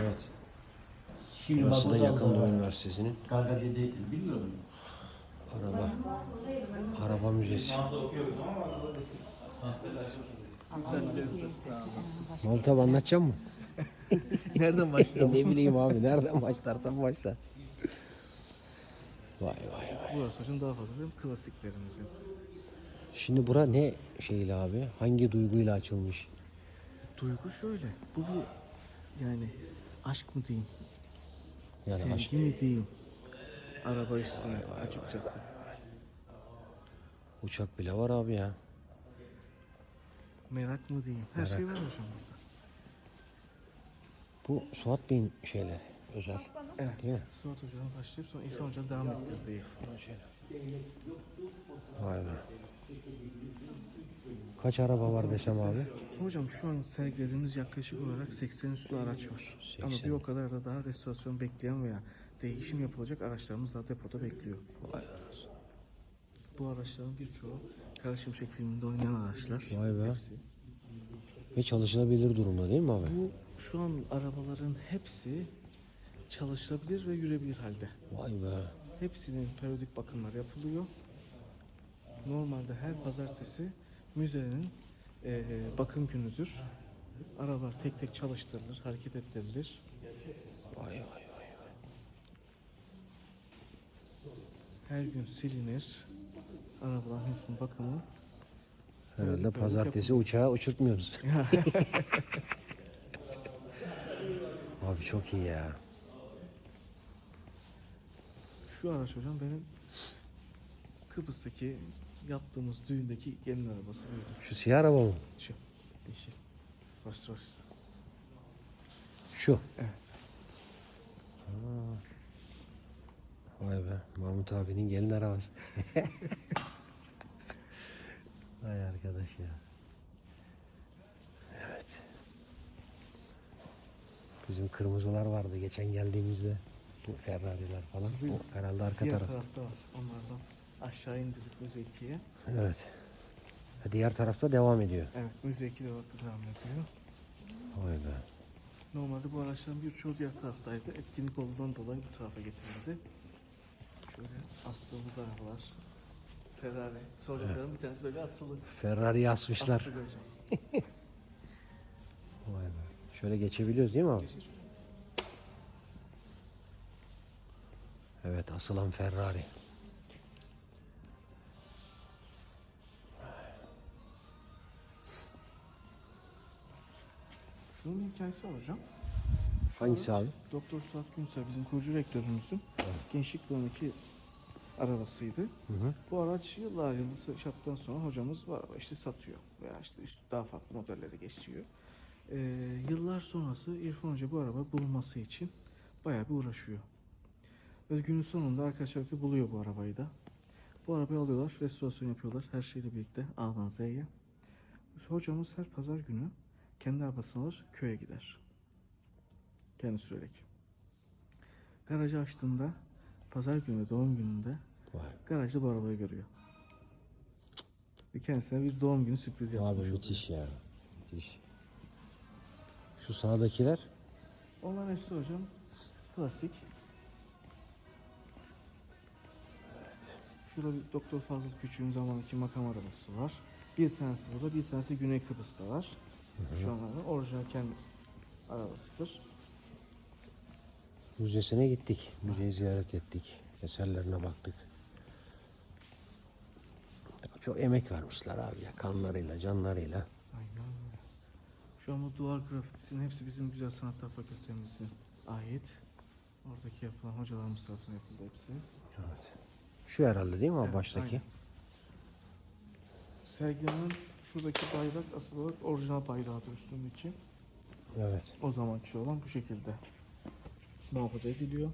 Evet. Şimdi Burası da Maputo yakın Doğu var. Üniversitesi'nin Kargacı'da bilmiyorum. araba araba müzesi. Mahmut abi anlatacak mı? Nereden başlayalım? ne bileyim abi nereden başlarsan başla. Vay vay vay. Burası hocam daha fazla benim klasiklerimizin. Şimdi bura ne şeyle abi? Hangi duyguyla açılmış? Duygu şöyle. Bu bir yani aşk mı diyeyim? Yani sevgi aşk, mi diyeyim? Araba üstüne açıkçası. uçak bile var abi ya. Merak mı diyeyim? Her Merak. şey var hocam burada. Bu Suat Bey'in şeyleri özel. Evet. Değil mi? Suat hocam başlayıp sonra İrfan hocam devam ettirdiği. Vay be. Kaç araba var desem abi? Hocam şu an sergilediğimiz yaklaşık olarak 80 üstü araç var. Ama 80. bir o kadar da daha restorasyon bekleyen veya değişim yapılacak araçlarımız daha depoda bekliyor. Vay. Bu araçların birçoğu Kara Şimşek filminde oynayan araçlar. Vay be. Hepsi. Ve çalışılabilir durumda değil mi abi? Bu şu an arabaların hepsi çalışılabilir ve yürüyebilir halde. Vay be. Hepsinin periyodik bakımlar yapılıyor. Normalde her pazartesi müzenin eee, bakım günüdür. Arabalar tek tek çalıştırılır, hareket ettirilir. Vay vay vay. Her gün silinir. Arabaların hepsinin bakımı. Herhalde pazartesi uçağı uçurtmuyoruz. abi çok iyi ya. Şu araç hocam benim Kıbrıs'taki yaptığımız düğündeki gelin arabası buydu. Şu siyah araba mı? Şu yeşil. Rolls Royce. Şu. Evet. Vay be. Mahmut abinin gelin arabası. Vay arkadaş ya. Evet. Bizim kırmızılar vardı geçen geldiğimizde. Bu Ferrari'ler falan. O herhalde arka Diğer taraf. tarafta var. Onlardan aşağı indirdik müze 2'ye. Evet. Diğer tarafta devam ediyor. Evet müze 2 de devam ediyor. Vay be. Normalde bu araçların birçoğu diğer taraftaydı. Etkinlik olduğundan dolayı bu tarafa getirildi. Şöyle astığımız arabalar. Ferrari. Soracaklarım bir tanesi böyle asılı. Ferrari'yi asmışlar. Vay be. Şöyle geçebiliyoruz değil mi abi? Geçiş. Evet asılan Ferrari. Şunun hikayesi var hocam. Şu Hangisi abi? Doktor Suat Günsel bizim kurucu rektörümüzün gençlik yılındaki arabasıydı. Hı hı. Bu araç yıllar yılı şaptan sonra hocamız araba işte satıyor veya işte üst- daha farklı modellere geçiyor. Ee, yıllar sonrası İrfan Hoca bu araba bulması için bayağı bir uğraşıyor. Ve günün sonunda arkadaşlar da buluyor bu arabayı da. Bu arabayı alıyorlar, restorasyon yapıyorlar her şeyle birlikte A'dan Z'ye. Hocamız her pazar günü kendi arabasını alır, köye gider. Kendi sürerek. Garajı açtığında pazar günü doğum gününde Vay. garajda bu arabayı görüyor. Ve kendisine bir doğum günü sürpriz yapmış Abi oluyor. müthiş ya. Müthiş. Şu sağdakiler Onların hepsi hocam klasik. Şurada bir Doktor Fazıl Küçük'ün zamanındaki makam arabası var. Bir tanesi burada, bir tanesi Güney Kıbrıs'ta var. Şu anlarda orijinal kendi arabasıdır. müzesine gittik. Müzeyi ziyaret ettik. Eserlerine baktık. Çok emek vermişler abi ya. Kanlarıyla, canlarıyla. Aynen öyle. Şu an bu duvar grafitisinin hepsi bizim Güzel Sanatlar Fakültemizin ait. Oradaki yapılan hocalarımız tarafından yapıldı hepsi. Evet. Şu herhalde değil mi Evet, baştaki? aynen. Serginin şuradaki bayrak asıl olarak orijinal bayrağıdır üstündeki. Evet. O zamanki olan bu şekilde muhafaza ediliyor.